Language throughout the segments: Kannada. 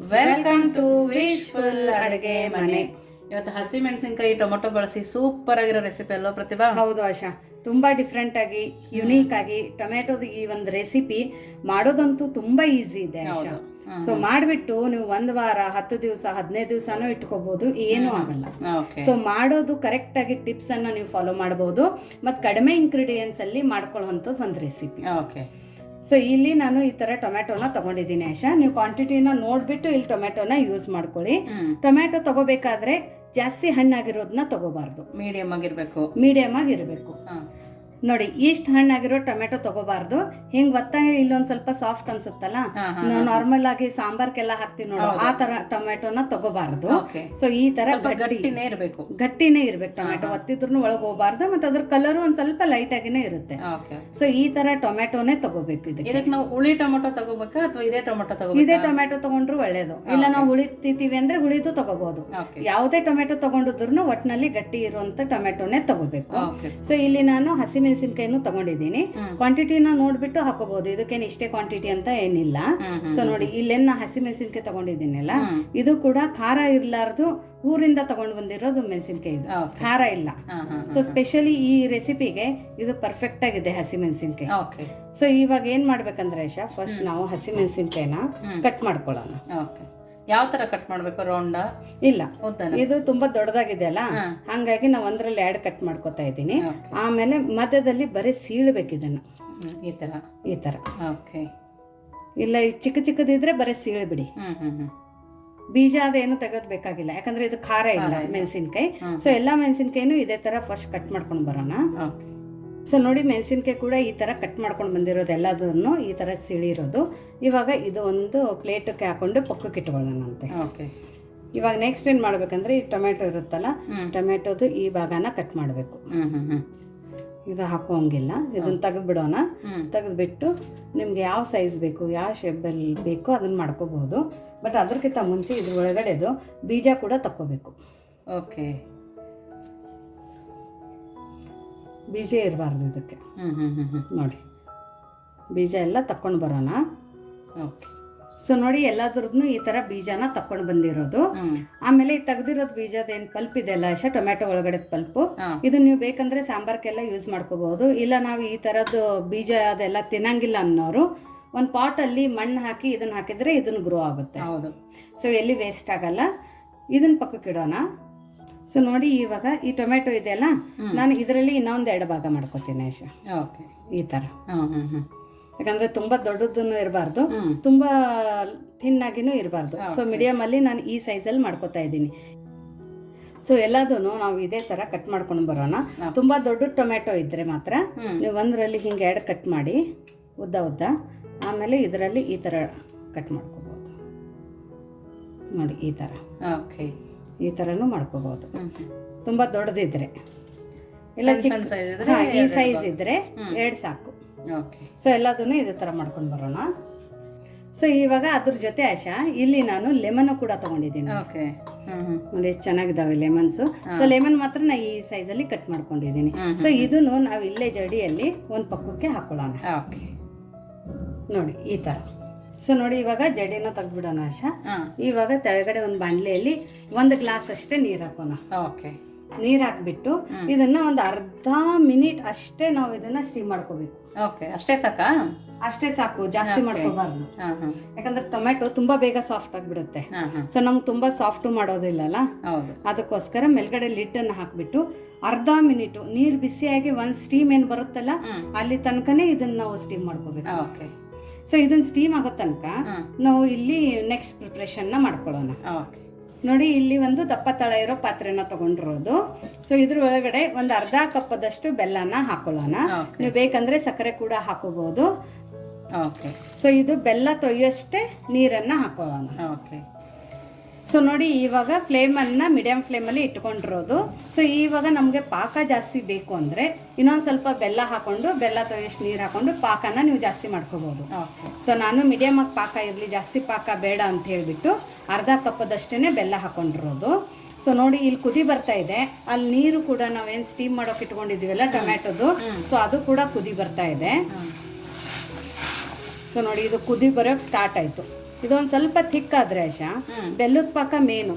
ವೆಲ್ಕಮ್ ಟು ವಿಶ್ಫುಲ್ ಅಡುಗೆ ಮನೆ ಇವತ್ತು ಹಸಿ ಮೆಣಸಿನಕಾಯಿ ಟೊಮೊಟೊ ಬಳಸಿ ಸೂಪರ್ ಆಗಿರೋ ರೆಸಿಪಿ ಅಲ್ವಾ ಪ್ರತಿಭಾ? ಹೌದು ಆಶಾ. ತುಂಬಾ ಡಿಫ್ರೆಂಟ್ ಆಗಿ ಯುನೀಕ್ ಆಗಿ ಟೊಮೆಟೊದ ಈ ಒಂದು ರೆಸಿಪಿ ಮಾಡೋದಂತೂ ತುಂಬಾ ಈಸಿ ಇದೆ ಆಶಾ. ಸೊ ಮಾಡಿಬಿಟ್ಟು ನೀವು ಒಂದ್ ವಾರ ಹತ್ತು ದಿವಸ ಹದಿನೈದು ದಿವಸನೂ ಇಟ್ಕೋಬಹುದು ಏನೂ ಆಗಲ್ಲ. ಸೊ ಮಾಡೋದು ಕರೆಕ್ಟ್ ಆಗಿ ಟಿಪ್ಸ್ ಅನ್ನ ನೀವು ಫಾಲೋ ಮಾಡಬಹುದು ಮತ್ತು ಕಡಿಮೆ ಇಂಗ್ರೀಡಿಯೆಂಟ್ಸ್ ಅಲ್ಲಿ ಮಾಡ್ಕೊಳ್ಳುವಂಥದ್ದು ಒಂದು ರೆಸಿಪಿ ಓಕೆ ಸೊ ಇಲ್ಲಿ ನಾನು ಈ ತರ ಟೊಮೆಟೊನ ತಗೊಂಡಿದ್ದೀನಿ ಆಶಾ ನೀವು ಕ್ವಾಂಟಿಟಿನ ನೋಡ್ಬಿಟ್ಟು ಇಲ್ಲಿ ಟೊಮೆಟೊನ ಯೂಸ್ ಮಾಡ್ಕೊಳ್ಳಿ. ಟೊಮೆಟೊ ತಗೋಬೇಕಾದ್ರೆ ಜಾಸ್ತಿ ಹಣ್ಣಾಗಿರೋದನ್ನ ತಗೋಬಾರ್ದು. ಮೀಡಿಯಂ ಆಗಿರ್ಬೇಕು. ಮೀಡಿಯಮ್ ಆಗಿರಬೇಕು. ನೋಡಿ ಇಷ್ಟು ಹಣ್ಣಾಗಿರೋ ಟೊಮೆಟೊ ತಗೋಬಾರ್ದು. ಹಿಂಗ್ ಒತ್ತಾಗ ಇಲ್ಲೊಂದ್ ಸ್ವಲ್ಪ ಸಾಫ್ಟ್ ಅನ್ಸುತ್ತಲ್ಲ? ನಾವು ನಾರ್ಮಲ್ ಆಗಿ ಸಾಂಬಾರ್ಗೆಲ್ಲ ಹಾಕ್ತಿವಿ ನೋಡು. ಆ ತರ ಟೊಮೆಟೊನ ತಗೋಬಾರ್ದು. ಸೊ ಈ ತರ ಗಟ್ಟಿನೇ ಇರಬೇಕು. ಗಟ್ಟಿನೇ ಇರ್ಬೇಕು ಟೊಮೆಟೊ. ಒತ್ತಿದ್ರು ಒಳಗೆ ಹೋಗಬಾರ್ದು ಮತ್ತೆ ಅದ್ರ ಕಲರ್ ಒಂದ್ ಸ್ವಲ್ಪ ಲೈಟ್ ಆಗಿನೇ ಇರುತ್ತೆ. ಸೊ ಈ ತರ ಟೊಮೆಟೊನೇ ತಗೋಬೇಕು ಇದಕ್ಕೆ. ನಾವು ಹುಳಿ ಟೊಮೆಟೊ ತಗೋಬೇಕಾ ಅಥವಾ ಇದೇ ಟೊಮೊಟೊ ಇದೇ ತಗೋಬೇಕಾ ಟೊಮೆಟೊ ತಗೊಂಡ್ರು ಒಳ್ಳೇದು. ಇಲ್ಲ ನಾವು ಉಳಿತೀವಿ ಅಂದ್ರೆ ಹುಳಿದು ತಗೋಬಹುದು ಯಾವದೇ ಟೊಮೆಟೊ ತಗೊಂಡಿದ್ರು ಒಟ್ಟಿನಲ್ಲಿ ಗಟ್ಟಿ ಇರುವಂತ ಟೊಮೆಟೊನೇ ತಗೋಬೇಕು. ಸೊ ಇಲ್ಲಿ ನಾನು ಹಸಿಮೆಣಸಿನ್ಕಾಯಿನೂ ತಗೊಂಡಿದ್ದೀನಿ. ಕ್ವಾಂಟಿಟಿನ ನೋಡ್ಬಿಟ್ಟು ಹಾಕೋಬಹುದು ಇದಕ್ಕೇನು ಇಷ್ಟೇ ಕ್ವಾಂಟಿಟಿ ಅಂತ ಏನಿಲ್ಲ. ಸೊ ನೋಡಿ ಹಸಿ ಹಸಿಮೆಣಸಿನ್ಕಾಯಿ ತಗೊಂಡಿದ್ದೀನಲ್ಲ. ಇದು ಕೂಡ ಖಾರ ಇರ್ಲಾರ್ದು ಊರಿಂದ ತಗೊಂಡು ಬಂದಿರೋದು ಮೆಣಸಿನ್ಕಾಯಿ ಇದು. ಖಾರ ಇಲ್ಲ. ಸೊ ಸ್ಪೆಷಲಿ ಈ ರೆಸಿಪಿಗೆ ಇದು ಪರ್ಫೆಕ್ಟ್ ಆಗಿದೆ ಹಸಿಮೆಣಸಿನ್ಕಾಯಿ ಓಕೆ ಸೊ ಇವಾಗ ಏನ್ ಮಾಡ್ಬೇಕಂದ್ರೆ ಫಸ್ಟ್ ನಾವು ಹಸಿ ಮೆಣಸಿನ್ಕಾಯಿನ ಕಟ್ ಮಾಡ್ಕೊಳ್ಳೋಣ. ಯಾವ ತರ ಕಟ್ ಮಾಡ್ಬೇಕು? ರೌಂಡ ಇಲ್ಲ. ಇದು ತುಂಬಾ ದೊಡ್ಡದಾಗಿದೆ ಅಲ್ಲ. ಹಂಗಾಗಿ ನಾವು ಒಂದ್ರಲ್ಲಿ ಎರಡು ಕಟ್ ಮಾಡ್ಕೊತಾ ಇದ್ದೀನಿ. ಆಮೇಲೆ ಮಧ್ಯದಲ್ಲಿ ಬರೀ ಸೀಳ್ಬೇಕು ಇದನ್ನ. ಈ ತರ? ಈ ತರ. ಓಕೆ ಇಲ್ಲ ಚಿಕ್ಕ ಚಿಕ್ಕದಿದ್ರೆ ಬರೀ ಸೀಳ್ಬಿಡಿ. ಬೀಜ ಅದೇನು ತೆಗೆದು ಬೇಕಾಗಿಲ್ಲ ಯಾಕಂದ್ರೆ ಇದು ಖಾರ ಇಲ್ಲ. ಮೆಣಸಿನ್ಕಾಯಿ. ಸೊ ಎಲ್ಲ ಮೆಣಸಿನ್ಕಾಯಿನೂ ಇದೇ ತರ ಫಸ್ಟ್ ಕಟ್ ಮಾಡ್ಕೊಂಡು ಬರೋಣ. ಓಕೆ ಸೊ ನೋಡಿ ಮೆಣಸಿನ್ಕಾಯಿ ಕೂಡ ಈ ಥರ ಕಟ್ ಮಾಡ್ಕೊಂಡು ಬಂದಿರೋದು ಎಲ್ಲದನ್ನು ಈ ಥರ ಸಿಳಿರೋದು. ಇವಾಗ ಇದು ಒಂದು ಪ್ಲೇಟಕ್ಕೆ ಹಾಕೊಂಡು ಪಕ್ಕಕ್ಕೆ ಇಟ್ಕೊಳ್ಳೋಣಂತೆ ಓಕೆ. ಇವಾಗ ನೆಕ್ಸ್ಟ್ ಏನು ಮಾಡ್ಬೇಕಂದ್ರೆ ಈ ಟೊಮೆಟೊ ಇರುತ್ತಲ್ಲ ಟೊಮೆಟೋದು ಈ ಭಾಗನ ಕಟ್ ಮಾಡಬೇಕು. ಇದು ಹಾಕೋಂಗಿಲ್ಲ ಇದನ್ನು ತೆಗೆದ್ಬಿಡೋಣ. ಬಿಡೋಣ ತೆಗೆದ್ಬಿಟ್ಟು ನಿಮ್ಗೆ ಯಾವ ಸೈಜ್ ಬೇಕು ಯಾವ ಶೇಪಲ್ಲಿ ಬೇಕೋ ಅದನ್ನು ಮಾಡ್ಕೋಬಹುದು. ಬಟ್ ಅದಕ್ಕಿಂತ ಮುಂಚೆ ಇದ್ರ ಒಳಗಡೆದು ಬೀಜ ಕೂಡ ತಕ್ಕೋಬೇಕು. ಓಕೆ. ಬೀಜ ಇರಬಾರ್ದು ಇದಕ್ಕೆ. ನೋಡಿ. ಬೀಜ ಎಲ್ಲ ತಕ್ಕೊಂಡು ಬರೋಣ. ಓಕೆ. ಸೊ ನೋಡಿ ಎಲ್ಲದ್ರದ್ದು ಈ ಥರ ಬೀಜನ ತಕ್ಕೊಂಡು ಬಂದಿರೋದು. ಆಮೇಲೆ ಈ ತೆಗ್ದಿರೋದು ಬೀಜದ ಏನು ಪಲ್ಪ್ ಇದೆ ಅಲ್ಲ ಅಷ್ಟೇ ಟೊಮೆಟೊ ಒಳಗಡೆ ಪಲ್ಪು. ಇದು ನೀವು ಬೇಕಂದ್ರೆ ಸಾಂಬಾರ್ಕೆಲ್ಲ ಯೂಸ್ ಮಾಡ್ಕೋಬಹುದು. ಇಲ್ಲ ನಾವು ಈ ಥರದ್ದು ಬೀಜ ಅದೆಲ್ಲ ತಿನ್ನಂಗಿಲ್ಲ ಅನ್ನೋರು ಒಂದು ಪಾಟಲ್ಲಿ ಮಣ್ಣು ಹಾಕಿ ಇದನ್ನ ಹಾಕಿದ್ರೆ ಇದನ್ನ ಗ್ರೋ ಆಗುತ್ತೆ. ಹೌದು. ಸೊ ಎಲ್ಲಿ ವೇಸ್ಟ್ ಆಗಲ್ಲ. ಇದನ್ನ ಪಕ್ಕಕ್ಕೆ ಇಡೋಣ. ಸೊ ನೋಡಿ ಇವಾಗ ಈ ಟೊಮೆಟೊ ಇದೆಯಲ್ಲ. ನಾನು ಇದರಲ್ಲಿ ಇನ್ನೊಂದು ಎರಡು ಭಾಗ ಮಾಡ್ಕೋತೀನಿ ಆಶ ಓಕೆ. ಈ ಥರ. ಯಾಕಂದರೆ ತುಂಬ ದೊಡ್ಡದನ್ನು ಇರಬಾರ್ದು ತುಂಬಾ ಥಿನ್ನಾಗಿನೂ ಇರಬಾರ್ದು. ಸೊ ಮೀಡಿಯಂ ಮೀಡಿಯಮಲ್ಲಿ ನಾನು ಈ ಸೈಜಲ್ಲಿ ಮಾಡ್ಕೋತಾ ಇದ್ದೀನಿ. ಸೊ ಎಲ್ಲದೂ ನಾವು ಇದೇ ಥರ ಕಟ್ ಮಾಡ್ಕೊಂಡು ಬರೋಣ. ತುಂಬಾ ತುಂಬ ದೊಡ್ಡ ಟೊಮೆಟೊ ಇದ್ದರೆ ಮಾತ್ರ ನೀವು ಒಂದರಲ್ಲಿ ಹಿಂಗೆ ಎರಡು ಕಟ್ ಮಾಡಿ ಉದ್ದ ಉದ್ದ. ಆಮೇಲೆ ಇದರಲ್ಲಿ ಈ ಥರ ಕಟ್ ಮಾಡ್ಕೋಬೋದು. ನೋಡಿ ಈ ಥರ. ಓಕೆ. ಈ ಥರನೂ ಮಾಡ್ಕೋಬೋದು. ತುಂಬ ದೊಡ್ಡದಿದ್ರೆ. ಇಲ್ಲ ಚಿಕ್ಕ ಇದ್ರೆ ಈ ಸೈಜ್ ಭಾಗ. ಇದ್ದರೆ ಎರಡು ಸಾಕು. ಸೊ ಎಲ್ಲದನ್ನು ಇದೇ ಥರ ಮಾಡ್ಕೊಂಡು ಬರೋಣ. ಸೊ ಇವಾಗ ಅದ್ರ ಜೊತೆ ಆಶಾ ಇಲ್ಲಿ ನಾನು ಲೆಮನ್ ಕೂಡ ತಗೊಂಡಿದ್ದೀನಿ. ನೋಡಿ ಎಷ್ಟು ಚೆನ್ನಾಗಿದ್ದಾವೆ ಲೆಮನ್ಸು ಸೊ ಲೆಮನ್ ಮಾತ್ರ ನಾ ಈ ಸೈಜಲ್ಲಿ ಕಟ್ ಮಾಡ್ಕೊಂಡಿದ್ದೀನಿ. ಸೊ ಇದನ್ನು ನಾವು ಇಲ್ಲೇ ಜಡಿಯಲ್ಲಿ ಒಂದು ಪಕ್ಕಕ್ಕೆ ಹಾಕೊಳ್ಳೋಣ. ಓಕೆ. ನೋಡಿ ಈ ಥರ ಸೊ ನೋಡಿ ಇವಾಗ ಜಡಿನ ತೆಗ್ದ್ಬಿಡೋಣ ಆಶಾ. ಇವಾಗ ತೆಳಗಡೆ ಒಂದು ಬಾಣಲೆಯಲ್ಲಿ ಒಂದು ಗ್ಲಾಸ್ ಅಷ್ಟೇ ನೀರು ಹಾಕೋಣ. ಓಕೆ. ನೀರು ಹಾಕ್ಬಿಟ್ಟು ಇದನ್ನ ಒಂದು ಅರ್ಧ ಮಿನಿಟ್ ಅಷ್ಟೇ ನಾವು ಇದನ್ನ ಸ್ಟೀಮ್ ಮಾಡ್ಕೋಬೇಕು. ಓಕೆ. ಅಷ್ಟೇ ಸಾಕಾ? ಅಷ್ಟೇ ಸಾಕು ಜಾಸ್ತಿ. ಮಾಡ್ಕೋಬಾರ್ದು. ಯಾಕಂದ್ರೆ ಟೊಮೆಟೊ ತುಂಬಾ ಬೇಗ ಸಾಫ್ಟ್ ಆಗಿಬಿಡುತ್ತೆ. ಸೊ ನಮ್ಗೆ ತುಂಬಾ ಸಾಫ್ಟ್ ಮಾಡೋದಿಲ್ಲಲ್ಲ? ಅದಕ್ಕೋಸ್ಕರ ಮೇಲ್ಗಡೆ ಲಿಟ್ಟನ್ನ ಹಾಕ್ಬಿಟ್ಟು ಅರ್ಧ ಮಿನಿಟ್ ನೀರು ಬಿಸಿಯಾಗಿ ಒಂದು ಸ್ಟೀಮ್ ಏನು ಬರುತ್ತಲ್ಲ ಅಲ್ಲಿ ತನಕನೇ ಇದನ್ನ ನಾವು ಸ್ಟೀಮ್ ಮಾಡ್ಕೋಬೇಕು. ಓಕೆ. ಸೊ ಇದನ್ನ ಸ್ಟೀಮ್ ಆಗೋ ತನಕ ನಾವು ಇಲ್ಲಿ ನೆಕ್ಸ್ಟ್ ಪ್ರಿಪ್ರೇಷನ್ನ ಮಾಡ್ಕೊಳ್ಳೋಣ. ಓಕೆ ನೋಡಿ ಇಲ್ಲಿ ಒಂದು ದಪ್ಪ ತಳ ಇರೋ ಪಾತ್ರೆನ ತಗೊಂಡಿರೋದು. ಸೊ ಇದ್ರ ಒಳಗಡೆ ಒಂದು ಅರ್ಧ ಕಪ್ಪದಷ್ಟು ಬೆಲ್ಲನ ಹಾಕೊಳ್ಳೋಣ. ನೀವು ಬೇಕಂದ್ರೆ ಸಕ್ಕರೆ ಕೂಡ ಹಾಕೋಬಹುದು ಓಕೆ ಸೊ ಇದು ಬೆಲ್ಲ ತೊಯ್ಯೋಷ್ಟೇ ನೀರನ್ನ ಹಾಕೊಳ್ಳೋಣ. ಓಕೆ ಸೊ ನೋಡಿ ಇವಾಗ ಫ್ಲೇಮನ್ನು ಮೀಡಿಯಮ್ ಫ್ಲೇಮಲ್ಲಿ ಇಟ್ಕೊಂಡಿರೋದು. ಸೊ ಇವಾಗ ನಮಗೆ ಪಾಕ ಜಾಸ್ತಿ ಬೇಕು ಅಂದರೆ ಇನ್ನೊಂದು ಸ್ವಲ್ಪ ಬೆಲ್ಲ ಹಾಕೊಂಡು ಬೆಲ್ಲ ತೊಯ್ಯಷ್ಟು ನೀರು ಹಾಕೊಂಡು ಪಾಕನ ನೀವು ಜಾಸ್ತಿ ಮಾಡ್ಕೋಬೋದು. ಸೊ ನಾನು ಮೀಡಿಯಮ್ ಆಗಿ ಪಾಕ ಇರಲಿ ಜಾಸ್ತಿ ಪಾಕ ಬೇಡ ಅಂತ ಹೇಳಿಬಿಟ್ಟು ಅರ್ಧ ಕಪ್ಪದಷ್ಟೇ ಬೆಲ್ಲ ಹಾಕೊಂಡಿರೋದು. ಸೊ ನೋಡಿ ಇಲ್ಲಿ ಕುದಿ ಬರ್ತಾ ಇದೆ. ಅಲ್ಲಿ ನೀರು ಕೂಡ ನಾವೇನು ಸ್ಟೀಮ್ ಮಾಡೋಕೆ ಇಟ್ಕೊಂಡಿದ್ದೀವಲ್ಲ ಟೊಮ್ಯಾಟೊದು? ಸೊ ಅದು ಕೂಡ ಕುದಿ ಬರ್ತಾ ಇದೆ. ಸೊ ನೋಡಿ ಇದು ಕುದಿ ಬರೋಕೆ ಸ್ಟಾರ್ಟ್ ಆಯಿತು. ಇದೊಂದು ಸ್ವಲ್ಪ ಥಿಕ್ ಆದ್ರೆ ಆಶಾ ಬೆಲ್ಲದ ಪಾಕ ಮೇನು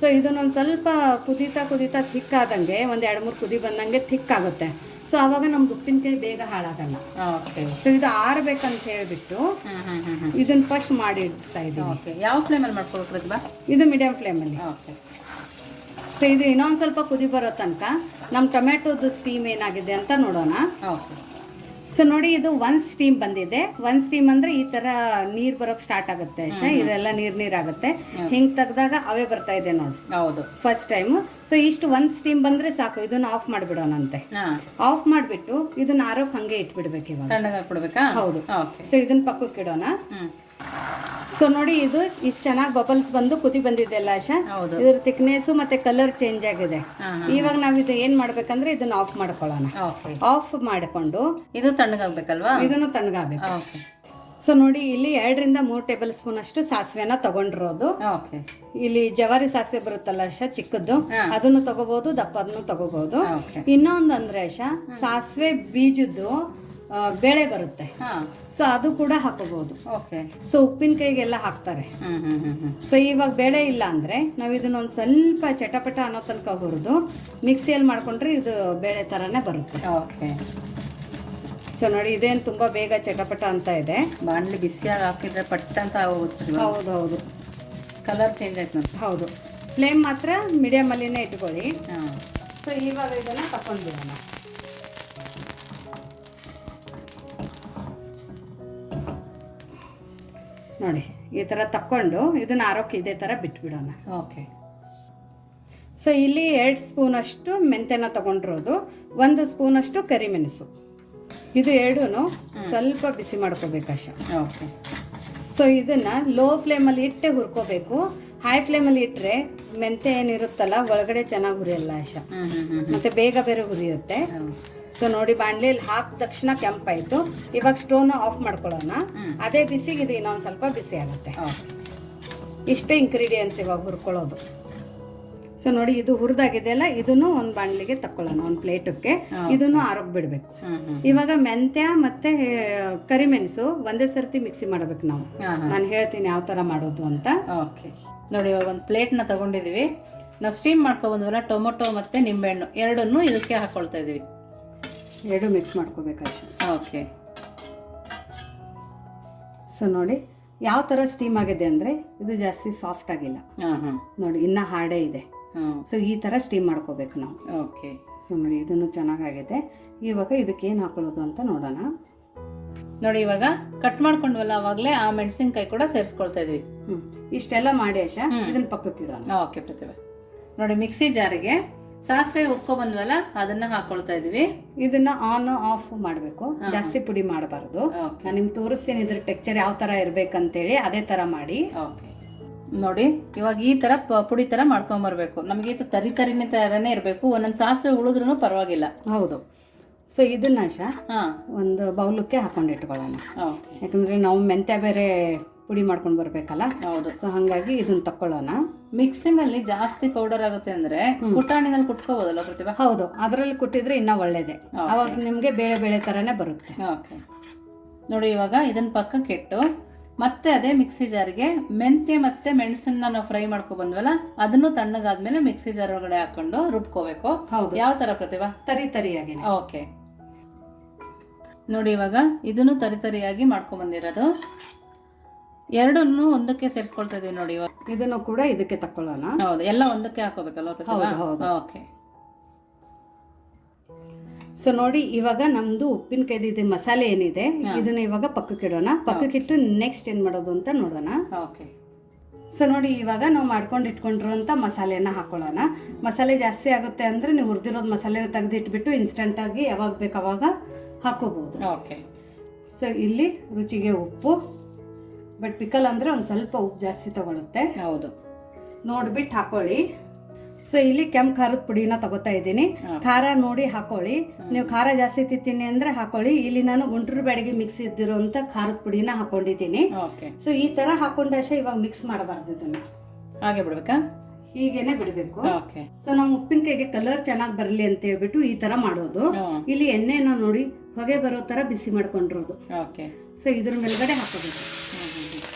ಸೊ ಇದನ್ನೊಂದು ಸ್ವಲ್ಪ ಕುದೀತಾ ಕುದೀತಾ ಥಿಕ್ ಆದಂಗೆ ಒಂದು ಎರಡು ಮೂರು ಕುದಿ ಬಂದಂಗೆ ಥಿಕ್ ಆಗುತ್ತೆ. ಸೊ ಆವಾಗ ನಮ್ದು ಉಪ್ಪಿನಕಾಯಿ ಬೇಗ ಹಾಳಾಗಲ್ಲ. ಸೊ ಇದು ಆರ್ಬೇಕಂತ ಹೇಳ್ಬಿಟ್ಟು ಇದನ್ನ ಫಸ್ಟ್ ಮಾಡಿ ಇಡ್ತಾ ಇದ್ದೀವಿ ಓಕೆ ಯಾವ ಫ್ಲೇಮಲ್ಲಿ ಮಾಡ್ಕೊಳ್ಬೇಕು ಇದು ಮೀಡಿಯಂ ಫ್ಲೇಮಲ್ಲಿ ಓಕೆ ಸೊ ಇದು ಇನ್ನೊಂದು ಸ್ವಲ್ಪ ಕುದಿ ಬರೋ ತನಕ ನಮ್ಮ ಟೊಮೆಟೊದು ಸ್ಟೀಮ್ ಏನಾಗಿದೆ ಅಂತ ನೋಡೋಣ. ಓಕೆ ಸೊ ನೋಡಿ ಇದು ಒನ್ ಸ್ಟೀಮ್ ಬಂದಿದೆ. ಒನ್ ಸ್ಟೀಮ್ ಅಂದ್ರೆ ಈ ತರ ನೀರ್ ಬರೋಕ್ ಸ್ಟಾರ್ಟ್ ಆಗುತ್ತೆ ಅಷ್ಟೇ ಇದೆಲ್ಲ ನೀರ್ ನೀರ್ ಆಗುತ್ತೆ. ಹಿಂಗ್ ತೆಗ್ದಾಗ ಅವೇ ಬರ್ತಾ ಇದೆ ನೋಡಿ. ಹೌದು. ಫಸ್ಟ್ ಟೈಮ್ ಸೊ ಇಷ್ಟು ಒಂದ್ ಸ್ಟೀಮ್ ಬಂದ್ರೆ ಸಾಕು. ಇದನ್ನ ಆಫ್ ಮಾಡ್ಬಿಡೋಣಂತೆ. ಆಫ್ ಮಾಡ್ಬಿಟ್ಟು ಇದನ್ನ ಆರೋಕ್ ಹಂಗೆ ಇಟ್ಬಿಡ್ಬೇಕು ಇವಾಗ. ಹೌದು. ಸೊ ಇದನ್ನ ಪಕ್ಕಕ್ಕೆ ಇಡೋಣ. ಸೊ ನೋಡಿ ಇದು ಇಷ್ಟು ಚೆನ್ನಾಗಿ ಬಬಲ್ಸ್ ಬಂದು ಕುದಿ ಬಂದಿದೆಲ್ಲ ಆಶಾ? ಹೌದು. ಇದ್ರ ಥಿಕ್ನೆಸ್ ಮತ್ತೆ ಕಲರ್ ಚೇಂಜ್ ಆಗಿದೆ. ಇವಾಗ ನಾವು ಇದು ಏನ್ ಮಾಡ್ಬೇಕಂದ್ರೆ ಇದನ್ನ ಆಫ್ ಮಾಡ್ಕೊಳ್ಳೋಣ. ಆಫ್ ಮಾಡಿಕೊಂಡು ಇದು ತಣ್ಣಗಾಗ್ಬೇಕಲ್ವಾ? ಇದನ್ನು ತಣ್ಣಗಾಗಬೇಕು. ಸೊ ನೋಡಿ ಇಲ್ಲಿ ಎರಡರಿಂದ ಮೂರು ಟೇಬಲ್ ಸ್ಪೂನ್ ಅಷ್ಟು ಸಾಸಿವೆನ ತಗೊಂಡಿರೋದು. ಇಲ್ಲಿ ಜವಾರಿ ಸಾಸಿವೆ ಬರುತ್ತಲ್ಲ ಅಶ ಚಿಕ್ಕದ್ದು. ಅದನ್ನು ತಗೋಬಹುದು ದಪ್ಪದನ್ನು ತಗೋಬಹುದು ಇನ್ನೊಂದಂದ್ರೆ ಇನ್ನೊಂದು ಅಂದ್ರೆ ಅಶ ಸಾಸಿವೆ ಬೀಜದ್ದು ಬೇಳೆ ಬರುತ್ತೆ. ಹಾಂ. ಸೊ ಅದು ಕೂಡ ಹಾಕೋಬಹುದು ಓಕೆ ಸೊ ಉಪ್ಪಿನಕಾಯಿಗೆಲ್ಲ ಹಾಕ್ತಾರೆ. ಸೊ ಇವಾಗ ಬೇಳೆ ಇಲ್ಲ ಅಂದ್ರೆ ನಾವು ಇದನ್ನ ಒಂದು ಸ್ವಲ್ಪ ಚಟಪಟ ಅನ್ನೋ ತನಕ ಹುರಿದು ಮಿಕ್ಸಿಯಲ್ಲಿ ಮಾಡ್ಕೊಂಡ್ರೆ ಇದು ಬೇಳೆ ಥರನೇ ಬರುತ್ತೆ. ಓಕೆ ಸೊ ನೋಡಿ ಇದೇನು ತುಂಬ ಬೇಗ ಚಟಪಟ ಅಂತ ಇದೆ. ಬಾಣಲಿ ಬಿಸಿಯಾಗಿ ಹಾಕಿದ್ರೆ ಪಟ್ ಅಂತ ಹೌದು ಹೌದು ಕಲರ್ ಚೇಂಜ್ ಆಯ್ತು ಹೌದು. ಫ್ಲೇಮ್ ಮಾತ್ರ ಮೀಡಿಯಮ್ ಅಲ್ಲಿನೇ ಇಟ್ಕೊಳ್ಳಿ. ಸೊ ಇವಾಗ ಇದನ್ನ ತಕೊಂಡ್ಬಿಡೋಣ ನೋಡಿ ಈ ಥರ ತಕ್ಕೊಂಡು ಇದನ್ನ ಆರೋಗ್ಯ ಇದೇ ಥರ ಬಿಟ್ಬಿಡೋಣ. ಓಕೆ ಸೊ ಇಲ್ಲಿ ಎರಡು ಸ್ಪೂನಷ್ಟು ಮೆಂತ್ಯನ ತಗೊಂಡಿರೋದು ಒಂದು ಸ್ಪೂನಷ್ಟು ಕರಿಮೆಣಸು. ಇದು ಎರಡೂ ಸ್ವಲ್ಪ ಬಿಸಿ ಮಾಡ್ಕೋಬೇಕಷ್ಟೆ ಓಕೆ ಸೊ ಇದನ್ನು ಲೋ ಫ್ಲೇಮಲ್ಲಿ ಇಟ್ಟೆ ಹುರ್ಕೋಬೇಕು. ಹೈ ಫ್ಲೇಮಲ್ಲಿ ಇಟ್ಟರೆ ಮೆಂತೆ ಏನಿರುತ್ತಲ್ಲ ಒಳಗಡೆ ಚೆನ್ನಾಗಿ ಹುರಿಯಲ್ಲ ಆಶ ಮತ್ತೆ ಬೇಗ ಬೇರೆ ಹುರಿಯುತ್ತೆ. ಸೊ ನೋಡಿ ಬಾಣಲೆಯಲ್ಲಿ ಹಾಕಿದ ತಕ್ಷಣ ಕೆಂಪಾಯಿತು. ಇವಾಗ ಸ್ಟೋನ್ ಆಫ್ ಮಾಡ್ಕೊಳ್ಳೋಣ. ಅದೇ ಬಿಸಿಗೆ ಇದು ಇನ್ನೊಂದು ಸ್ವಲ್ಪ ಬಿಸಿ ಆಗುತ್ತೆ. ಇಷ್ಟೇ ಇಂಗ್ರೀಡಿಯೆಂಟ್ಸ್ ಇವಾಗ ಹುರ್ಕೊಳ್ಳೋದು. ಸೊ ನೋಡಿ ಇದು ಹುರಿದಾಗಿದೆಯಲ್ಲ ಇದನ್ನು ಒಂದು ಬಾಣಲಿಗೆ ತಕ್ಕೊಳ್ಳೋಣ ಒಂದು ಪ್ಲೇಟಕ್ಕೆ. ಇದನ್ನು ಆರೋಗ್ಯ ಬಿಡಬೇಕು ಇವಾಗ ಮೆಂತ್ಯ ಮತ್ತೆ ಕರಿಮೆಣಸು ಒಂದೇ ಸರ್ತಿ ಮಿಕ್ಸಿ ಮಾಡ್ಬೇಕು ನಾವು. ನಾನು ಹೇಳ್ತೀನಿ ಯಾವ ಥರ ಮಾಡೋದು ಅಂತ. ಓಕೆ. ನೋಡಿ ಇವಾಗ ಒಂದು ಪ್ಲೇಟ್ನ ತಗೊಂಡಿದ್ದೀವಿ ನಾವು ಸ್ಟೀಮ್ ಮಾಡ್ಕೊಬಂದ್ವಲ್ಲ ಟೊಮೊಟೊ ಮತ್ತು ನಿಂಬೆಹಣ್ಣು. ಎರಡನ್ನೂ ಇದಕ್ಕೆ ಹಾಕ್ಕೊಳ್ತಾ ಇದ್ದೀವಿ ಎರಡು ಮಿಕ್ಸ್ ಮಾಡ್ಕೋಬೇಕಷ್ಟೆ ಓಕೆ. ಸೊ ನೋಡಿ ಯಾವ ಥರ ಸ್ಟೀಮ್ ಆಗಿದೆ ಅಂದರೆ ಇದು ಜಾಸ್ತಿ ಸಾಫ್ಟ್ ಆಗಿಲ್ಲ. ಹಾಂ ಹಾಂ. ನೋಡಿ ಇನ್ನೂ ಹಾರ್ಡೇ ಇದೆ. ಸೊ ಈ ಥರ ಸ್ಟೀಮ್ ಮಾಡ್ಕೋಬೇಕು ನಾವು. ಓಕೆ. ಸೊ ನೋಡಿ ಇದನ್ನು ಚೆನ್ನಾಗಾಗಿದೆ. ಇವಾಗ ಇದಕ್ಕೆ ಏನು ಹಾಕೊಳ್ಳೋದು ಅಂತ ನೋಡೋಣ. ನೋಡಿ ಇವಾಗ ಕಟ್ ಮಾಡ್ಕೊಂಡ್ವಲ್ಲ ಅವಾಗಲೇ ಆ ಮೆಣಸಿನ್ಕಾಯಿ ಕೂಡ ಸೇರಿಸ್ಕೊಳ್ತಾ ಇದ್ವಿ. ಇಷ್ಟೆಲ್ಲ ಮಾಡಿ ಅಶಾ ಇದನ್ನ ಪಕ್ಕಕ್ಕೆ ಇಡೋಣ. ಓಕೆ ಪ್ರತಿಭೆ. ನೋಡಿ ಮಿಕ್ಸಿ ಜಾರಿಗೆ ಸಾಸಿವೆ ಉಕ್ಕೊಬಂದ್ವಲ್ಲ ಅದನ್ನ ಹಾಕೊಳ್ತಾ ಇದೀವಿ. ಇದನ್ನ ಆನ್ ಆಫ್ ಮಾಡಬೇಕು. ಜಾಸ್ತಿ ಪುಡಿ ಮಾಡಬಾರ್ದು. ನಾನು ನಿಮ್ಗೆ ತೋರಿಸ್ತೀನಿ ಇದ್ರ ಟೆಕ್ಚರ್ ಯಾವ ಥರ ಇರಬೇಕಂತೇಳಿ ಅದೇ ಥರ ಮಾಡಿ. ಓಕೆ. ನೋಡಿ ಇವಾಗ ಈ ಥರ ಪ- ಪುಡಿ ಥರ ಮಾಡ್ಕೊಂಬರ್ಬೇಕು. ನಮಗೆ ಇದು ತರಿ ತರಿನೇ ಥರನೇ ಇರಬೇಕು. ಒಂದೊಂದು ಸಾಸಿವೆ ಉಳಿದ್ರೂ ಪರವಾಗಿಲ್ಲ. ಹೌದು. ಸೊ ಇದನ್ನ ಶಾ ಒಂದು ಬೌಲಕ್ಕೆ ಹಾಕೊಂಡು ಇಟ್ಕೊಳ್ಳೋಣ. ಓಕೆ. ಯಾಕಂದರೆ ನಾವು ಮೆಂತ್ಯ ಬೇರೆ ಪುಡಿ ಮಾಡ್ಕೊಂಡು ಬರಬೇಕಲ್ಲ? ಹೌದು. ಸೊ ಹಾಗಾಗಿ ಇದನ್ನ ತಕ್ಕೊಳ್ಳೋಣ. ಮಿಕ್ಸಿನಲ್ಲಿ ಜಾಸ್ತಿ ಪೌಡರ್ ಆಗುತ್ತೆ ಅಂದ್ರೆ ಕುಟಾಣಿನಲ್ಲಿ ಕುಟ್ಕೋಬೋದಲ್ಲ ಪ್ರತಿಭಾ? ಹೌದು. ಅದರಲ್ಲಿ ಕುಟ್ಟಿದ್ರೆ ಇನ್ನೂ ಒಳ್ಳೇದೆ. ಅವಾಗ ನಿಮಗೆ ಬೇಳೆ ಬೇಳೆ ಥರನೇ ಬರುತ್ತೆ. ಓಕೆ ನೋಡಿ ಇವಾಗ ಇದನ್ನ ಪಕ್ಕಕ್ಕೆ ಇಟ್ಟು ಮತ್ತೆ ಅದೇ ಮಿಕ್ಸಿ ಜಾರ್ಗೆ ಮೆಂತ್ಯ ಮತ್ತೆ ಮೆಣಸನ್ನ ನಾವು ಫ್ರೈ ಮಾಡ್ಕೊ ಬಂದ್ವಲ್ಲ ಅದನ್ನು ತಣ್ಣಗಾದ್ಮೇಲೆ ಮಿಕ್ಸಿ ಜಾರ್ ಒಳಗಡೆ ಹಾಕೊಂಡು ರುಬ್ಕೋಬೇಕು. ಹೌದು. ಯಾವ ತರ ಪ್ರತಿಭಾ? ತರಿ ತರಿಯಾಗಿ ಓಕೆ ನೋಡಿ ಇವಾಗ ಇದನ್ನು ತರಿ ತರಿಯಾಗಿ ಮಾಡ್ಕೊಂಡ್ ಬಂದಿರೋದು. ಎರಡನ್ನು ಒಂದಕ್ಕೆ ಸೇರಿಸ್ಕೊಳ್ತಾ ಇದೀವಿ ನೋಡಿ ಇವಾಗ. ಇದನ್ನು ಕೂಡ ಇದಕ್ಕೆ ತಕ್ಕೊಳ್ಳೋಣ. ಹೌದು ಎಲ್ಲ ಒಂದಕ್ಕೆ ಹಾಕೋಬೇಕಲ್ಲ ಪ್ರತಿಭಾ? ಹೌದು, ಹೌದು. ಓಕೆ. ಸೊ ನೋಡಿ ಇವಾಗ ನಮ್ದು ಉಪ್ಪಿನಕಾಯ್ದು ಇದೆ ಮಸಾಲೆ ಏನಿದೆ ಇದನ್ನ ಇವಾಗ ಪಕ್ಕಕ್ಕೆ ಇಡೋಣ. ಪಕ್ಕಕ್ಕೆ ಇಟ್ಟು ನೆಕ್ಸ್ಟ್ ಏನು ಮಾಡೋದು ಅಂತ ನೋಡೋಣ. ಓಕೆ. ಸೊ ನೋಡಿ ಇವಾಗ ನಾವು ಮಾಡ್ಕೊಂಡು ಇಟ್ಕೊಂಡಿರುವಂಥ ಮಸಾಲೆನ ಹಾಕೊಳ್ಳೋಣ. ಮಸಾಲೆ ಜಾಸ್ತಿ ಆಗುತ್ತೆ ಅಂದರೆ ನೀವು ಹುರಿದಿರೋದು ಮಸಾಲೆನ ತೆಗೆದಿಟ್ಬಿಟ್ಟು ಇನ್ಸ್ಟಂಟಾಗಿ ಯಾವಾಗ ಬೇಕು ಅವಾಗ ಹಾಕೋಬಹುದು ಓಕೆ. ಸೊ ಇಲ್ಲಿ ರುಚಿಗೆ ಉಪ್ಪು. ಬಟ್ ಪಿಕಲ್ ಅಂದರೆ ಒಂದು ಸ್ವಲ್ಪ ಉಪ್ಪು ಜಾಸ್ತಿ ತಗೊಳುತ್ತೆ. ಹೌದು. ನೋಡ್ಬಿಟ್ಟು ಹಾಕೊಳ್ಳಿ. ಸೊ ಇಲ್ಲಿ ಕೆಂಪು ಖಾರದ ಪುಡಿನ ತಗೋತಾ ಇದ್ದೀನಿ. ಖಾರ ನೋಡಿ ಹಾಕೊಳ್ಳಿ. ನೀವು ಖಾರ ಜಾಸ್ತಿ ತಿಂತೀನಿ ಅಂದ್ರೆ ಹಾಕೊಳ್ಳಿ. ಇಲ್ಲಿ ನಾನು ಗುಂಟೂರು ಬ್ಯಾಡಿಗೆ ಮಿಕ್ಸ್ ಇದ್ದಿರುವಂತ ಖಾರದ ಪುಡಿನ ಹಾಕೊಂಡಿದ್ದೀನಿ. ಸೊ ಈ ತರ ಹಾಕೊಂಡಾಶೆ ಇವಾಗ ಮಿಕ್ಸ್ ಮಾಡಬಾರ್ದು ಇದನ್ನ. ಹಾಗೆ ಬಿಡ್ಬೇಕಾ? ಹೀಗೇನೆ ಬಿಡಬೇಕು. ಸೊ ನಮ್ಮ ಉಪ್ಪಿನಕಾಯಿಗೆ ಕಲರ್ ಚೆನ್ನಾಗಿ ಬರಲಿ ಅಂತ ಹೇಳ್ಬಿಟ್ಟು ಈ ತರ ಮಾಡೋದು. ಇಲ್ಲಿ ಎಣ್ಣೆನ ನೋಡಿ ಹೊಗೆ ಬರೋ ತರ ಬಿಸಿ ಮಾಡ್ಕೊಂಡಿರೋದು. ಓಕೆ ಸೊ ಇದ್ರ ಮೇಲ್ಗಡೆ ಹಾಕೋಬೇಕು.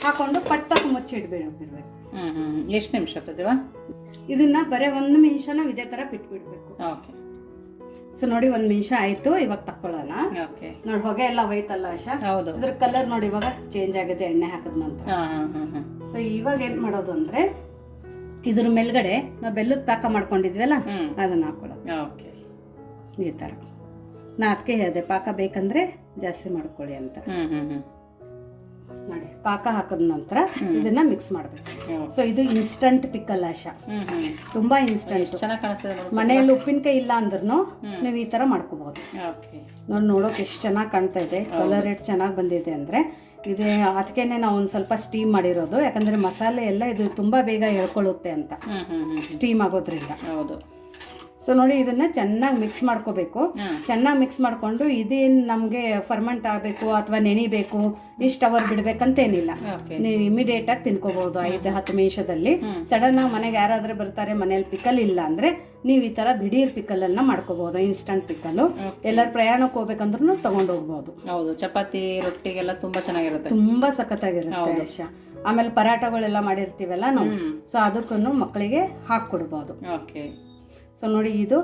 ಹಾಕೊಂಡು ಪಟ್ಟಕ್ಕೆ ಮುಚ್ಚಿಡ್ಬಿಡ್ಬಿಡ್ಬೇಕು ಹ್ಞೂ ಎಷ್ಟು ನಿಮಿಷ ಪ್ರತಿವ ಇದನ್ನ ಬರೀ ಒಂದು ನಿಮಿಷ ನಾವು ಇದೇ ತರ ಬಿಟ್ಬಿಡ್ಬೇಕು. ಓಕೆ. ಸೊ ನೋಡಿ ಒಂದು ನಿಮಿಷ ಆಯ್ತು ಇವಾಗ ತಕ್ಕೊಳ್ಳೋಣ. ಓಕೆ. ನೋಡಿ ಹೊಗೆ ಎಲ್ಲ ಹೋಯ್ತಲ್ಲ ಆಶಾ? ಹೌದು. ಇದ್ರ ಕಲರ್ ನೋಡಿ ಇವಾಗ ಚೇಂಜ್ ಆಗಿದೆ ಎಣ್ಣೆ ಹಾಕಿದ ನಂತರ. ಸೊ ಇವಾಗ ಏನ್ ಮಾಡೋದು ಅಂದ್ರೆ ಇದ್ರ ಮೇಲ್ಗಡೆ ನಾವು ಬೆಲ್ಲದ ಪಾಕ ಮಾಡ್ಕೊಂಡಿದ್ವಲ್ಲ ಹ್ಮ್. ಅದನ್ನ ಹಾಕೊಳ್ಳೋದು. ಓಕೆ. ಈ ಥರ ನಾ ಅದಕ್ಕೆ ಹೇಳಿದೆ ಪಾಕ ಬೇಕಂದ್ರೆ ಜಾಸ್ತಿ ಮಾಡ್ಕೊಳ್ಳಿ ಅಂತ. ನೋಡಿ. ಪಾಕ ಹಾಕಿದ ನಂತರ ಇದನ್ನ ಮಿಕ್ಸ್ ಮಾಡಬೇಕು. ಸೊ ಇದು ಇನ್ಸ್ಟಂಟ್ ಪಿಕ್ಕಲ್ ಆಶ. ತುಂಬಾ ಇನ್ಸ್ಟಂಟ್ ಮನೆಯಲ್ಲಿ ಉಪ್ಪಿನಕಾಯಿ ಇಲ್ಲ ಅಂದ್ರೂ ನೀವು ಈ ತರ ಮಾಡ್ಕೋಬಹುದು ನೋಡಿ ನೋಡೋಕೆ ಎಷ್ಟು ಚೆನ್ನಾಗಿ ಕಾಣ್ತಾ ಇದೆ ಕಲರ್ ಎಷ್ಟು ಚೆನ್ನಾಗಿ ಬಂದಿದೆ ಅಂದ್ರೆ ಇದೆ ಅದಕ್ಕೇನೆ ನಾವು ಒಂದು ಸ್ವಲ್ಪ ಸ್ಟೀಮ್ ಮಾಡಿರೋದು. ಯಾಕಂದ್ರೆ ಮಸಾಲೆ ಎಲ್ಲ ಇದು ತುಂಬಾ ಬೇಗ ಎಳ್ಕೊಳ್ಳುತ್ತೆ ಅಂತ. ಸ್ಟೀಮ್ ಆಗೋದ್ರಿಂದ. ಹೌದು. ಸೊ ನೋಡಿ ಇದನ್ನ ಚೆನ್ನಾಗಿ ಮಿಕ್ಸ್ ಮಾಡ್ಕೋಬೇಕು. ಚೆನ್ನಾಗಿ ಮಿಕ್ಸ್ ಮಾಡಿಕೊಂಡು ಇದೇನು ನಮಗೆ ಫರ್ಮೆಂಟ್ ಆಗಬೇಕು ಅಥವಾ ನೆನಿಬೇಕು ಇಷ್ಟು ಅವರ್ ಬಿಡ್ಬೇಕಂತೇನಿಲ್ಲ. ಏನಿಲ್ಲ ನೀವು ಇಮಿಡಿಯೇಟ್ ಆಗಿ ತಿನ್ಕೋಬಹುದು ಐದು ಹತ್ತು ನಿಮಿಷದಲ್ಲಿ. ಸಡನ್ ಆಗಿ ಮನೆಗೆ ಯಾರಾದ್ರೂ ಬರ್ತಾರೆ ಮನೇಲಿ ಪಿಕಲ್ ಇಲ್ಲ ಅಂದ್ರೆ ನೀವು ಈ ತರ ದಿಢೀರ್ ಪಿಕಲ್ ಅನ್ನ ಮಾಡ್ಕೋಬಹುದು ಇನ್ಸ್ಟಂಟ್ ಪಿಕಲ್ ಎಲ್ಲರ ಪ್ರಯಾಣಕ್ಕೆ ಹೋಗ್ಬೇಕಂದ್ರೂ ತಗೊಂಡು ಹೋಗ್ಬೋದು ಹೌದು ಚಪಾತಿ ರೊಟ್ಟಿಗೆಲ್ಲ ತುಂಬಾ ಚೆನ್ನಾಗಿರುತ್ತೆ. ತುಂಬಾ ಸಖತ್ತಾಗಿರುತ್ತೆ ಆಮೇಲೆ ಪರಾಟಗಳೆಲ್ಲ ಮಾಡಿರ್ತೀವಲ್ಲ ನಾವು. ಸೊ ಅದಕ್ಕೂ ಮಕ್ಕಳಿಗೆ ಹಾಕ್ಕೊಡ್ಬೋದು. ಓಕೆ ಸೊ ನೋಡಿ ಇದು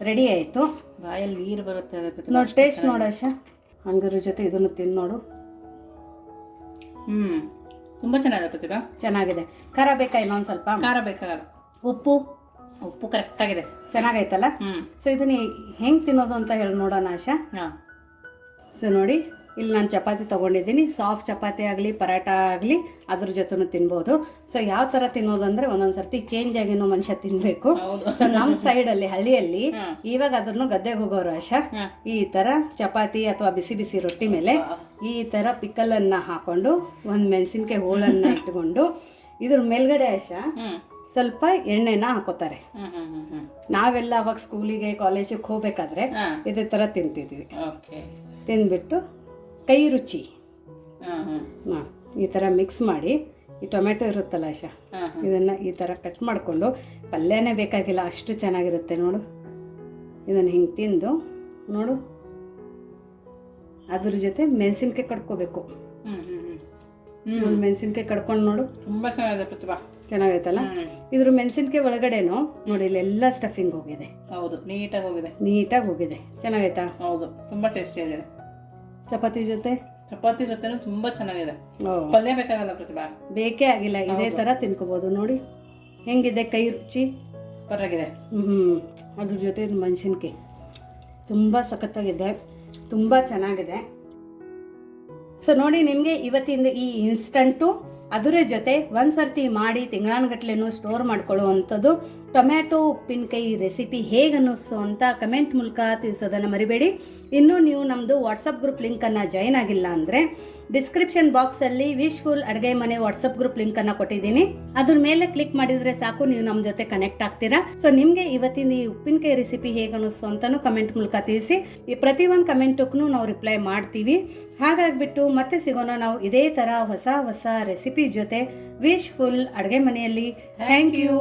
ರೆಡಿ ಆಯಿತು. ಬಾಯಲ್ಲಿ ನೀರು ಬರುತ್ತೆ ಅದಕ್ಕೆ ನೋಡಿ ಟೇಸ್ಟ್ ನೋಡು ಆಶಾ. ಹಂಗರ ಜೊತೆ ಇದನ್ನು ತಿಂದು ನೋಡು. ಹ್ಞೂ ತುಂಬ ಚೆನ್ನಾಗಿದೆ ಪ್ರತಿಭಾ. ಚೆನ್ನಾಗಿದೆ. ಖಾರ ಬೇಕಾ ಇನ್ನೊಂದು ಸ್ವಲ್ಪ? ಖಾರ ಬೇಕಾಗಲ್ಲ. ಉಪ್ಪು? ಉಪ್ಪು ಕರೆಕ್ಟಾಗಿದೆ ಚೆನ್ನಾಗೈತಲ್ಲ ಹ್ಞೂ ಸೊ ಇದನ್ನ ಹೆಂಗೆ ತಿನ್ನೋದು ಅಂತ ಹೇಳಿ ನೋಡೋಣ ಆಶಾ. ಹಾಂ. ಸೊ ನೋಡಿ. ಇಲ್ಲಿ ನಾನು ಚಪಾತಿ ತೊಗೊಂಡಿದ್ದೀನಿ. ಸಾಫ್ಟ್ ಚಪಾತಿ ಆಗಲಿ ಪರಾಟ ಆಗಲಿ ಅದ್ರ ಜೊತೆನೂ ತಿನ್ಬೋದು. ಸೊ ಯಾವ ಥರ ತಿನ್ನೋದು ಅಂದರೆ ಒಂದೊಂದು ಸರ್ತಿ ಚೇಂಜ್ ಆಗಿನೂ ಮನುಷ್ಯ ತಿನ್ನಬೇಕು ಸೊ ನಮ್ಮ ಸೈಡಲ್ಲಿ ಹಳ್ಳಿಯಲ್ಲಿ. ಇವಾಗ ಅದನ್ನು ಗದ್ದೆಗೆ ಹೋಗೋರು ಆಶಾ. ಈ ಥರ ಚಪಾತಿ ಅಥವಾ ಬಿಸಿ ಬಿಸಿ ರೊಟ್ಟಿ ಮೇಲೆ ಈ ಥರ ಪಿಕ್ಕಲನ್ನು ಹಾಕ್ಕೊಂಡು ಒಂದು ಮೆಣಸಿನ್ಕಾಯಿ ಹೋಳನ್ನು ಇಟ್ಕೊಂಡು ಇದ್ರ ಮೇಲ್ಗಡೆ ಆಶಾ ಸ್ವಲ್ಪ ಎಣ್ಣೆನ ಹಾಕೋತಾರೆ. ನಾವೆಲ್ಲ ಅವಾಗ ಸ್ಕೂಲಿಗೆ ಕಾಲೇಜಿಗೆ ಹೋಗ್ಬೇಕಾದ್ರೆ ಇದೇ ಥರ ತಿಂತಿದ್ವಿ. ತಿಂದ್ಬಿಟ್ಟು ಕೈ ರುಚಿ. ಹಾಂ ಈ ಥರ ಮಿಕ್ಸ್ ಮಾಡಿ ಈ ಟೊಮೆಟೊ ಇರುತ್ತಲ್ಲ ಆಶಾ ಇದನ್ನು ಈ ಥರ ಕಟ್ ಮಾಡಿಕೊಂಡು ಪಲ್ಯನೇ ಬೇಕಾಗಿಲ್ಲ ಅಷ್ಟು ಚೆನ್ನಾಗಿರುತ್ತೆ ನೋಡು. ಇದನ್ನು ಹಿಂಗೆ ತಿಂದು ನೋಡು. ಅದ್ರ ಜೊತೆ ಮೆಣಸಿನ್ಕಾಯಿ ಕಡ್ಕೋಬೇಕು. ಮೆಣಸಿನ್ಕಾಯಿ ಕಡ್ಕೊಂಡು ನೋಡು. ತುಂಬ ಚೆನ್ನಾಗೈತಲ್ಲ? ಇದ್ರ ಮೆಣಸಿನ್ಕಾಯಿ ಒಳಗಡೆ ನೋಡಿ ಇಲ್ಲೆಲ್ಲ ಸ್ಟಫಿಂಗ್ ಹೋಗಿದೆ. ಹೌದು ನೀಟಾಗಿ ಹೋಗಿದೆ. ನೀಟಾಗಿ ಹೋಗಿದೆ. ಚೆನ್ನಾಗೈತಾ? ಹೌದು ತುಂಬ ಟೇಸ್ಟಿ ಆಗಿದೆ. ಚಪಾತಿ ಜೊತೆ? ಚಪಾತಿ ಜೊತೆನೂ ತುಂಬಾ ಚೆನ್ನಾಗಿದೆ. ಪಲ್ಯ ಬೇಕಾಗಲ್ಲ ಪ್ರತಿಭಾ? ಬೇಕೇ ಆಗಿಲ್ಲ ಇದೇ ತರ ತಿನ್ಕೋಬಹುದು ನೋಡಿ. ಹೆಂಗಿದೆ ಕೈ ರುಚಿ? ಪರವಾಗಿದೆ ಹ್ಞೂ ಅದ್ರ ಜೊತೆ ಮೆಣಸಿನ್ಕಾಯಿ. ತುಂಬ ಸಖತ್ತಾಗಿದೆ ತುಂಬ ಚೆನ್ನಾಗಿದೆ. ಸೊ ನೋಡಿ ನಿಮಗೆ ಇವತ್ತಿಂದ ಈ ಇನ್ಸ್ಟಂಟು ಅದರ ಜೊತೆ ಒಂದು ಸರ್ತಿ ಮಾಡಿ ತಿಂಗಳಾನುಗಟ್ಲೆನೂ ಸ್ಟೋರ್ ಮಾಡ್ಕೊಳ್ಳುವಂಥದ್ದು ಟೊಮ್ಯಾಟೊ ಉಪ್ಪಿನಕಾಯಿ ರೆಸಿಪಿ ಹೇಗೆ ಅನ್ನಿಸ್ತು ಅಂತ ಕಮೆಂಟ್ ಮೂಲಕ ತಿಳಿಸೋದನ್ನು ಮರಿಬೇಡಿ. ಇನ್ನೂ ನೀವು ನಮ್ಮದು ವಾಟ್ಸಪ್ ಗ್ರೂಪ್ ಲಿಂಕನ್ನು ಜಾಯ್ನ್ ಆಗಿಲ್ಲ ಅಂದರೆ ಡಿಸ್ಕ್ರಿಪ್ಷನ್ ಬಾಕ್ಸಲ್ಲಿ ವಿಶ್ಫುಲ್ ಅಡುಗೆ ಮನೆ ವಾಟ್ಸಪ್ ಗ್ರೂಪ್ ಲಿಂಕನ್ನು ಕೊಟ್ಟಿದ್ದೀನಿ. ಅದ್ರ ಮೇಲೆ ಕ್ಲಿಕ್ ಮಾಡಿದರೆ ಸಾಕು, ನೀವು ನಮ್ಮ ಜೊತೆ ಕನೆಕ್ಟ್ ಆಗ್ತೀರಾ. ಸೊ ನಿಮಗೆ ಇವತ್ತಿನ ಈ ಉಪ್ಪಿನಕಾಯಿ ರೆಸಿಪಿ ಹೇಗೆ ಅನ್ನಿಸ್ತು ಅಂತಲೂ ಕಮೆಂಟ್ ಮೂಲಕ ತಿಳಿಸಿ. ಈ ಪ್ರತಿಯೊಂದು ಕಮೆಂಟಕ್ಕೂ ನಾವು ರಿಪ್ಲೈ ಮಾಡ್ತೀವಿ. ಹಾಗಾಗಿಬಿಟ್ಟು ಮತ್ತೆ ಸಿಗೋಣ ನಾವು ಇದೇ ಥರ ಹೊಸ ಹೊಸ ರೆಸಿಪಿ ಜೊತೆ ವಿಶ್ ಫುಲ್ ಅಡುಗೆ ಮನೆಯಲ್ಲಿ. Thank you